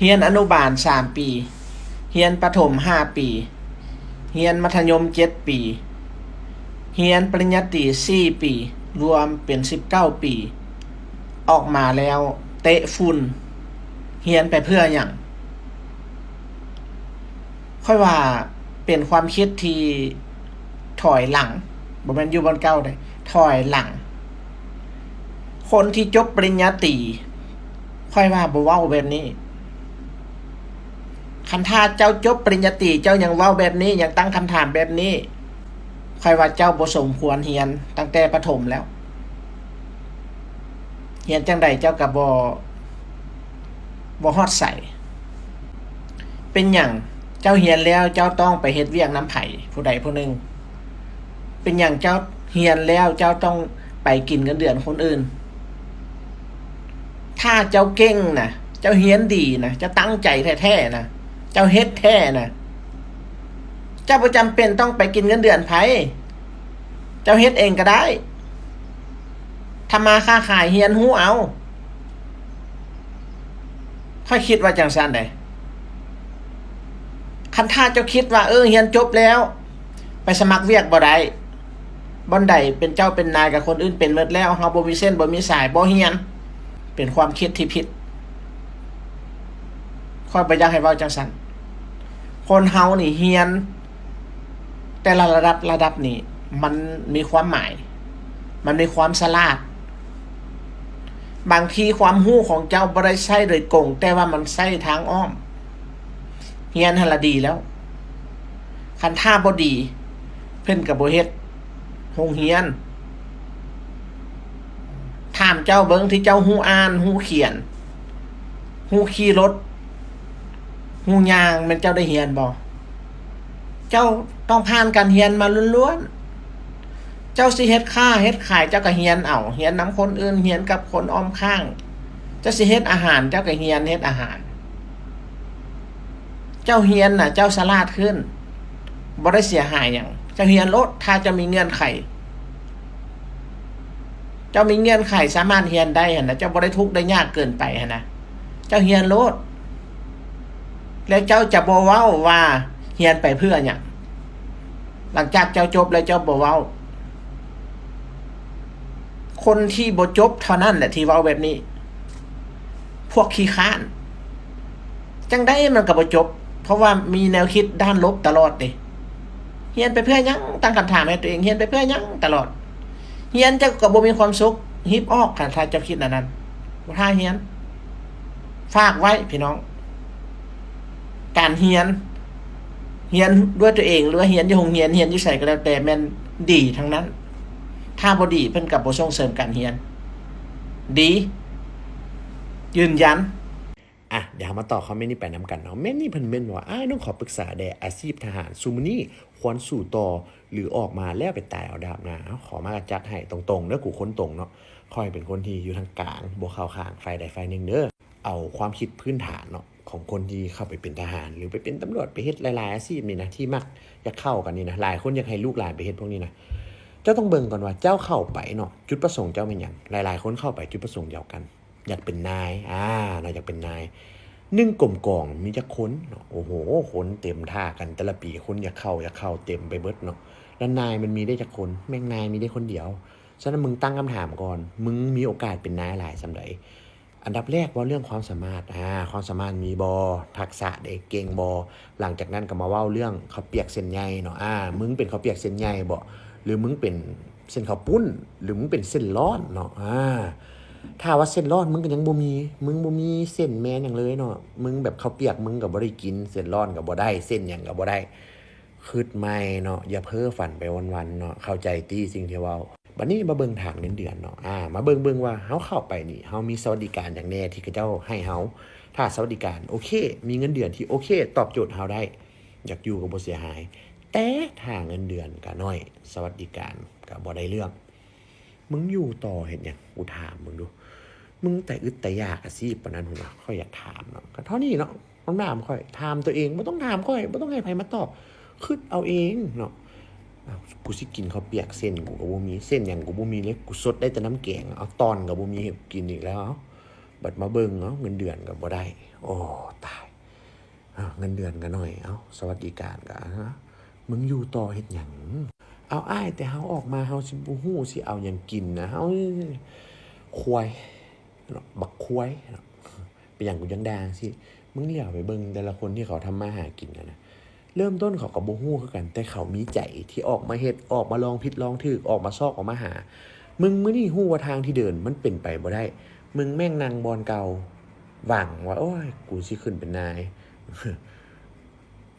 เฮียนอนุบาลสามปี เฮียนประถมห้าปี เฮียนมัธยมเจ็ดปี เฮียนปริญญาตรีสี่ปี รวมเป็นสิบเก้าปี ออกมาแล้วเตะฝุ่น เฮียนไปเพื่ออย่าง ค่อยว่าเป็นความคิดที่ถอยหลังบ่แม่นอยู่บนเก้าเลยถอยหลัง คนที่จบปริญญาตรีค่อยว่าบ่เว้าแบบนี้ คันถ้าเจ้าจบปริญญาตรีเจ้ายังเว้าแบบนี้ยังตั้งคำถามแบบนี้ใค่อยว่าเจ้าบ่สมควรเฮียน ตั้งแต่ประถมแล้ว เฮียนจังใดเจ้ากับบ่บ่ฮอดใส่เป็นอย่างเจ้าเฮียนแล้วเจ้าต้องไปเฮ็ดเวียกน้ำไผ่ผู้ใดผู้หนึ่งเป็นอย่างเจ้าเฮียนแล้วเจ้าต้องไปกินเงินเดือนคนอื่น ถ้าเจ้าเก่งนะเจ้าเฮียนดีนะเจ้าตั้งใจแท้ๆนะ เจ้าเฮ็ดแท้นะเจ้าประจำเป็นต้องไปกินเงินเดือนไผเจ้าเฮ็ดเองก็ได้ทำมาค้าขายเฮียนหูเอาค่อยคิดว่าจังซั่นได้คันถ้าเจ้าคิดว่าเออเฮียนจบแล้ว ไปสมัครเวียกบ่ได้บ่อนใดเป็นเจ้าเป็นนายกับคนอื่นเป็นเมิดแล้วเฮาบ่มีเส้นบ่มีสายบ่เฮียน เป็นความคิดที่ผิดค่อยไปยากให้เว้าจังซั่น คนเฮานี่เฮียน แต่ละระดับระดับนี่มันมีความหมาย มันมีความสลาด บางทีความหู้ของเจ้าบ่ได้ใช้โดยกงแต่ว่ามันใช้ทางอ้อม เฮียนหันละดีแล้ว คันท่าบ่ดี เพ่นกับบ่เฮ็ดโรงเฮียน ถามเจ้าเบิ่งที่เจ้าฮู้อ่านฮู้เขียนฮู้ขี่รถ ฮู้ย่างมันเจ้าได้เฮียนบ่เจ้าต้องผ่านการเฮียนมาล้วนๆ เจ้าสิเฮ็ดค้าเฮ็ดขายเจ้าก็เฮียนเอาเฮียนนํคนอื่นเฮียนกับคนอ้อมข้าง เจ้าสิเฮ็ดอาหาร เจ้าก็เฮียนเฮ็ดอาหาร เจ้าเฮียนน่ะ เจ้าสลาดขึ้นบ่ได้เสียหายหยังเจ้าเฮียนรถถ้าจะมีเงื่อนไข เจ้ามีเงื่อนไขสามารถเฮียนได้หั่นนะเจ้าบ่ได้ทุกข์ได้ยากเกินไปหั่นนะเจ้าเฮียนลด แล้วเจ้าจะบ่เว้าว่าเฮียนไปเพื่อหยังหลังจากเจ้าจบแล้วเจ้าบ่เว้า คนที่บจบเท่านั้นแหละที่เว้าแบบนี้ พวกขี้ค้าน จังได้มันก็บ่จบ เพราะว่ามีแนวคิดด้านลบตลอดเด้เฮียนไปเพื่อยังตั้งคำถามให้ตัวเองเฮียนไปเพื่อยังตลอดเฮียนจ้าก็บ่มีความสุขฮิปออกค่ะถ้าเจ้าคิดอันนั้นบ่ท่าเฮียน ฝากไว้พี่น้อง การเฮียน เฮียนด้วยตัวเองหรือว่าเฮียนอยู่โรงเรียนเฮียนอยู่ไสก็แล้วแต่แม่นดีทั้งนั้น ถ้าบ่ดีเพิ่นก็บ่ส่งเสริมการเฮียน ดี ยืนยันอะเดี๋ยวมาต่อคอมเมนต์นี้ไปนำกันเนาะแม่นนี่เพิ่นเม่นว่าอ้ายน้องขอปรึกษาแด่อาชีพทหารซูมนี่ควรสู่ต่อหรือออกมาแล้วไปตายเอาดาบนะเอาขอมาจัดให้ตรงๆเด้อกูคนตรงเนาะคอยเป็นคนที่อยู่ทางกลางบ่เข้าข้างฝ่ายใดฝ่ายหนึ่งเด้อเอาความคิดพื้นฐานเนาะ ของคนที่เข้าไปเป็นทหาร หรือไปเป็นตำรวจไปเฮ็ดหลายๆอาชีพนี่นะที่มักอยากเข้ากันนี่นะหลายคนอยากให้ลูกหลานไปเฮ็ดพวกนี้นะเจ้าต้องเบิ่งก่อนว่าเจ้าเข้าไปเนาะจุดประสงค์เจ้าเป็นหยังหลาย ๆ คนเข้าไปจุดประสงค์เดียวกัน อยากเป็นนายอ่าเราอยากเป็นนายนึ่งกลมกล่องมีจะค้นเนาะโอ้โหคนเต็มท่ากันแต่ละปีคนอยากเข้าอยากเข้าเต็มไปเบิดเนาะแล้วนายมันมีได้จากคนแม่งนายมีได้คนเดียวฉะนั้นมึงตั้งคำถามก่อน มึงมีโอกาสเป็นนายหลายสำหรับ อันดับแรกว่าเรื่องความสามารถอ่าความสามารถมีบอทักษะเด็กเก่งบอหลังจากนั้นก็มาว้าเรื่องเขาเปียกเส้นใยเนาะอ่ามึงเป็นเขาเปียกเส้นใยบ่หรือมึงเป็นเส้นข้าวปุ้น หรือมึงเป็นเส้นร้อนเนาะอ่าถ้าว่าเส้นร้อนมึงก็ยังบ่มี มึงบ่มีเส้นแมนอย่างเลยเนาะมึงแบบเขาเปียกมึงก็บ่ได้กิน เส้นร้อนก็บ่ได้ เส้นหยังก็บ่ได้คืดไม่เนาะอย่าเพ้อฝันไปวันๆเนาะเข้าใจตีสิ่งที่ว้า บัดนี้มาเบิ่งถางเงินเดือนเนาะอ่ามาเบิ่งเบิ่งว่าเฮาเข้าไปนี่เฮามีสวัสดิการอย่างแน่ที่เขาเจ้าให้เฮาถ้าสวัสดิการโอเค มีเงินเดือนที่โอเค ตอบโจทย์เฮาได้ อยากอยู่ก็บ่เสียหาย แต่ถ้าเงินเดือนก็น้อย สวัสดิการก็บ่ได้เรื่อง มึงอยู่ต่อเห็นยังกูถามมึงดู มึงแต่อึดแต่ยากอาชีพปานนั้นหุ่นวะค่อยอยากถามเนาะก็เท่านี้เนาะมันถามค่อยถามตัวเองไม่ต้องถามค่อยไม่ต้องให้ใครมาตอบคิดเอาเองเนาะ อ้ากูสิกินข้าวเปียกเส้นกูก็บ่มีเส้นอย่างกูบ่มีเลยกูสดได้แต่น้ำแกงเอาตอนกับบ่มีให้กูกินอีกแล้วเอาบัดมาเบิ่งเอาเงินเดือนก็บ่ได้ โอ้ตายเงินเดือนก็น้อยเอาสวัสดิการก็ฮะมึงอยู่ต่อเฮ็ดหยังเอาอ้ายแต่เฮาออกมาเฮาสิบ่ฮู้สิเอาหยังกินนะเฮาควายบักควายเป็นหยังกูยังด่าสิมึงเหลียวไปเบิ่งแต่ละคนที่เขาทำมาหากินนะ เริ่มต้นเขาก็บ่ฮู้คือกัน แต่เขามีใจที่ออกมาเฮ็ดออกมาลองผิดลองถูกออกมาซอกออกมาหา มึงมื้อนี้ฮู้ว่าทางที่เดินมันเป็นไปบ่ได้ มึงแม่งนั่งบอนเก่าหวังว่าโอ้ยกูสิขึ้นเป็นนาย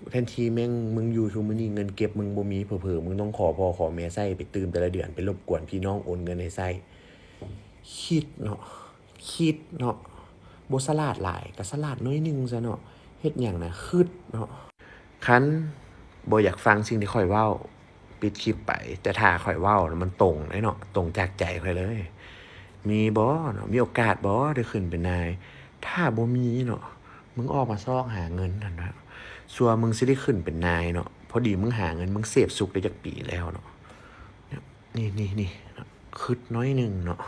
แทนทีแม่งมึงอยู่ทุกมื้อนี้เงินเก็บมึงบ่มีเผลอๆมึงต้องขอพ่อขอแม่ใส่ไปตื่มแต่ละเดือนไปรบกวนพี่น้องโอนเงินให้ใส่คิดเนาะคิดเนาะบ่สลาดหลายก็สลาดน้อยนึงซะเนาะเฮ็ดหยังน่ะคิดเนาะ คันบ่อยากฟังสิ่งที่ข่อยเว้า ปิดคลิปไป แต่ถ้าข่อยเว้าน่ะมันตรงแน่เนาะตรงจากใจข่อยเลย มีบ่เนาะมีโอกาสบ่ได้ขึ้นเป็นนาย ถ้าบ่มีเนาะมึงออกมาซอกหาเงินนั่นนะสัวมึงสิได้ขึ้นเป็นนายเนาะพอดีมึงหาเงินมึงเสพสุขได้จักปีแล้วเนาะนี่นี่นี่คิดน้อยหนึ่งเนาะ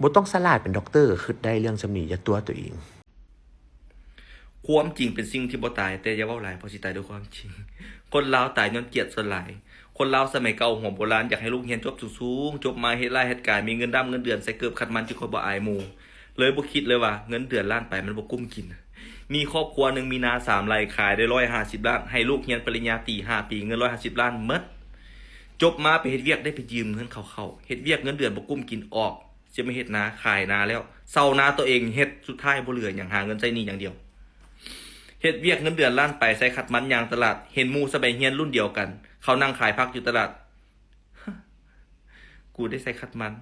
บ่ต้องสลาดเป็นด็อกเตอร์คิดได้เรื่องสำนีอย่าตัวตัวเอง ความจริงเป็นสิ่งที่บ่ตาย แต่อย่าเว้าหลายเพราะสิตายด้วยความจริง คนลาวตายย้อนเกียดส่วนหลาย คนลาวสมัยเก่าหัวโบราณอยากให้ลูกเรียนจบสูงๆจบมาเฮ็ดรายเฮ็ดการมีเงินดำเงินเดือนใส่เกือบขัดมันจึงคนบ่อายหมู่เลยบ่คิดเลยว่าเงินเดือนล้านไปมันบ่กุ้มกิน มีครอบครัวหนึงมีนาสามไร่ขายได้150ล้านให้ลูกเรียนปริญญาตรี5ปีเงิน150ล้านหมดจบมาไปเฮ็ดเวียกได้ไปยืมเงินเขาเขาเฮ็ดเวียกเงินเดือนบ่กุ้มกินออกจะไม่เฮ็ดนาขายนาแล้วเซานาตัวเองเฮ็ดสุดท้ายบ่เหลือหยังหาเงินใช้หนี้อย่างเดียว เฮ็ดเวียกเงินเดือนล้านไปใส่ขัดมันยางตลาด เห็นมูสบายเฮียนรุ่นเดียวกัน เขานั่งขายพักอยู่ตลาด กูได้ใส่ขัดมัน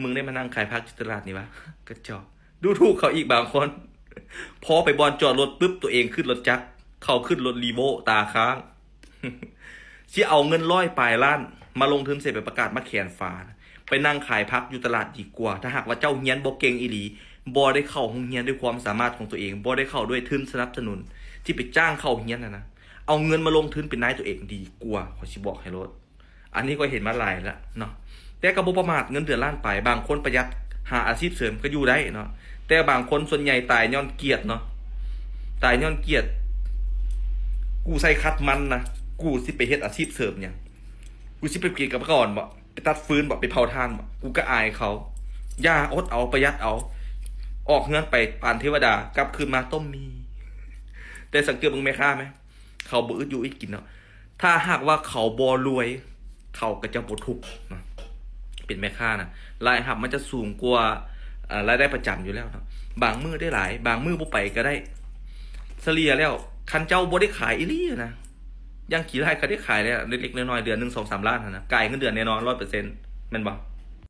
มึงได้มานั่งขายพักอยู่ตลาดนี่วะกระจอกดูถูกเขาอีกบางคน พอไปบอลจอดรถปุ๊บตัวเองขึ้นรถจักรเขาขึ้นรถรีโวตาค้างสิเอาเงินร้อยปลายล้าน มาลงทุนเสร็จไปประกาศมาแขนฝานไปนั่งขายพักอยู่ตลาดดีกว่า ถ้าหากว่าเจ้าเฮียนบ่เกงอีหลี บ่ได้เข้าห้องเฮียนด้วยความสามารถของตัวเองบ่ได้เข้าด้วยทุนสนับสนุน ที่ไปจ้างเข้าเฮียนนะนะเอาเงินมาลงทุนเป็นนายตัวเองดีกว่าขอสิบอกให้รถอันนี้ก็เห็นมาหลายแล้วเนาะแต่ก็บ่ประมาทเงินเดือนล้านไปบางคนประหยัดหาอาชีพเสริมก็อยู่ได้เนาะแต่บางคนส่วนใหญ่ตายย้อนเกียรติเนาะตายย้อนเกียรติกูใส่คัดมันนะกูสิไปเฮ็ดอาชีพเสริมเนี่ยกูสิไปเกียวกับก่อนบ่ไปตัดฟืนบ่ไปเผาถ่านบ่กูก็อายเขาย่าอดเอาประหยัดเอา ออกเงินไปปานเทวดากลับคืนมาต้มมี แต่สังเกตมึงไม่ค่าไหม เขาบ่อึดอยู่อีกกินเนาะถ้าหากว่าเขาบ่รวย เขาก็จะบทุกนะเป็นแม่ค้านะรายหับมันจะสูงกว่าอ่ารายได้ประจำอยู่แล้วเนาะบางมือได้หลาย บางมือบ่ไปก็ได้เฉลี่ยแล้ว คันเจ้าบ่ได้ขายอีลีอะนะยังขี่ไร่ก็ได้ขายแล้วเล็กๆน้อยๆเดือนหนึ่งสองสามล้านนนะกายเงินเดือนแน่นอนร้อยเปอร์เซ็นต์ม่นบ่